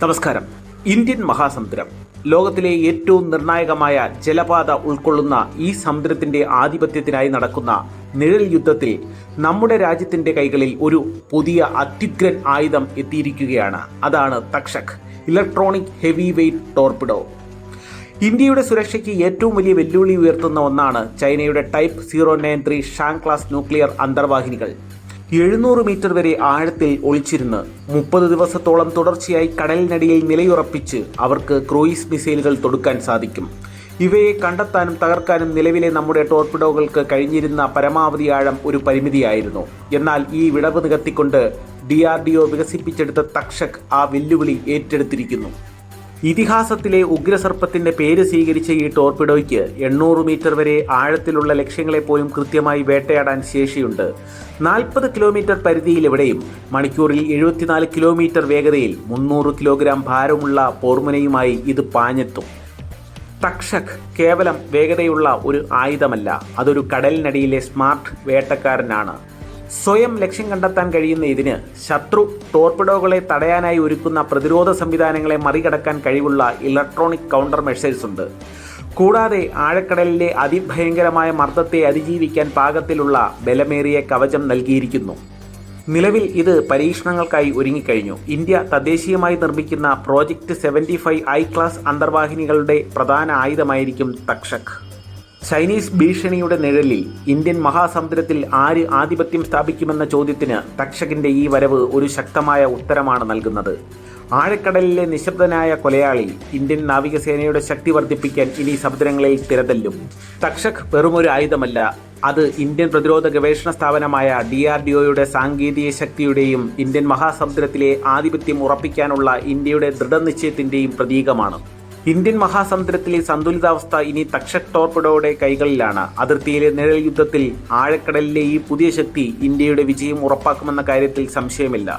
നമസ്കാരം. ഇന്ത്യൻ മഹാസമുദ്രം. ലോകത്തിലെ ഏറ്റവും നിർണായകമായ ജലപാത ഉൾക്കൊള്ളുന്ന ഈ സമുദ്രത്തിന്റെ ആധിപത്യത്തിനായി നടക്കുന്ന നിഴൽ യുദ്ധത്തിൽ നമ്മുടെ രാജ്യത്തിന്റെ കൈകളിൽ ഒരു പുതിയ അത്യുഗ്രൻ ആയുധം എത്തിയിരിക്കുകയാണ്. അതാണ് Takshak electronic heavy weight torpedo ഇന്ത്യയുടെ സുരക്ഷയ്ക്ക് ഏറ്റവും വലിയ വെല്ലുവിളി ഉയർത്തുന്ന ഒന്നാണ് ചൈനയുടെ type zero nine three Shang class nuclear അന്തർവാഹിനികൾ. എഴുന്നൂറ് മീറ്റർ വരെ ആഴത്തിൽ ഒളിച്ചിരുന്ന് മുപ്പത് ദിവസത്തോളം തുടർച്ചയായി കടലിനടിയിൽ നിലയുറപ്പിച്ച് അവർക്ക് ക്രൂയിസ് മിസൈലുകൾ തൊടുക്കാൻ സാധിക്കും. ഇവയെ കണ്ടെത്താനും തകർക്കാനും നിലവിലെ നമ്മുടെ ടോർപിഡോകൾക്ക് കഴിഞ്ഞിരുന്ന പരമാവധി ആഴം ഒരു പരിമിതിയായിരുന്നു. എന്നാൽ ഈ വിടവ് നികത്തിക്കൊണ്ട് ഡി ആർ ഡി ഒ വികസിപ്പിച്ചെടുത്ത തക്ഷക് ആ വെല്ലുവിളി ഏറ്റെടുത്തിരിക്കുന്നു. ഇതിഹാസത്തിലെ ഉഗ്രസർപ്പത്തിന്റെ പേര് സ്വീകരിച്ച ഈ ടോർപിഡോയ്ക്ക് എണ്ണൂറ് മീറ്റർ വരെ ആഴത്തിലുള്ള ലക്ഷ്യങ്ങളെ പോലും കൃത്യമായി വേട്ടയാടാൻ ശേഷിയുണ്ട്. നാൽപ്പത് കിലോമീറ്റർ പരിധിയിലെവിടെയും മണിക്കൂറിൽ എഴുപത്തിനാല് കിലോമീറ്റർ വേഗതയിൽ മുന്നൂറ് കിലോഗ്രാം ഭാരമുള്ള പോർമുനയുമായി ഇത് പാഞ്ഞെത്തും. തക്ഷക് കേവലം വേഗതയുള്ള ഒരു ആയുധമല്ല അതൊരു കടലിനടിയിലെ സ്മാർട്ട് വേട്ടക്കാരനാണ്. സ്വയം ലക്ഷ്യം കണ്ടെത്താൻ കഴിയുന്ന ഇതിന് ശത്രു ടോർപിഡോകളെ തടയാനായി ഒരുക്കുന്ന പ്രതിരോധ സംവിധാനങ്ങളെ മറികടക്കാൻ കഴിവുള്ള ഇലക്ട്രോണിക് കൗണ്ടർ മെഷേഴ്സ് ഉണ്ട്. കൂടാതെ ആഴക്കടലിലെ അതിഭയങ്കരമായ മർദ്ദത്തെ അതിജീവിക്കാൻ പാകത്തിലുള്ള ബലമേറിയ കവചം നൽകിയിരിക്കുന്നു. നിലവിൽ ഇത് പരീക്ഷണങ്ങൾക്കായി ഒരുങ്ങിക്കഴിഞ്ഞു. ഇന്ത്യ തദ്ദേശീയമായി നിർമ്മിക്കുന്ന project seventy five I class അന്തർവാഹിനികളുടെ പ്രധാന ആയുധമായിരിക്കും തക്ഷക്. ചൈനീസ് ഭീഷണിയുടെ നിഴലിൽ ഇന്ത്യൻ മഹാസമുദ്രത്തിൽ ആര് ആധിപത്യം സ്ഥാപിക്കുമെന്ന ചോദ്യത്തിന് തക്ഷകിന്റെ ഈ വരവ് ഒരു ശക്തമായ ഉത്തരമാണ് നൽകുന്നത്. ആഴക്കടലിലെ നിശബ്ദനായ കൊലയാളി ഇന്ത്യൻ നാവികസേനയുടെ ശക്തി വർദ്ധിപ്പിക്കാൻ ഇനി സമുദ്രങ്ങളിൽ തിരതല്ലും. തക്ഷക് വെറുമൊരു ആയുധമല്ല അത് ഇന്ത്യൻ പ്രതിരോധ ഗവേഷണ സ്ഥാപനമായ ഡി ആർ ഡി ഒയുടെ സാങ്കേതിക ശക്തിയുടെയും ഇന്ത്യൻ മഹാസമുദ്രത്തിലെ ആധിപത്യം ഉറപ്പിക്കാനുള്ള ഇന്ത്യയുടെ ദൃഢനിശ്ചയത്തിന്റെയും പ്രതീകമാണ്. ഇന്ത്യൻ മഹാസമുദ്രത്തിലെ സന്തുലിതാവസ്ഥ ഇനി തക്ഷക് ടോർപിഡോയുടെ കൈകളിലാണ്. അതിർത്തിയിലെ നിഴൽ യുദ്ധത്തിൽ ആഴക്കടലിലെ ഈ പുതിയ ശക്തി ഇന്ത്യയുടെ വിജയം ഉറപ്പാക്കുമെന്ന കാര്യത്തിൽ സംശയമില്ല.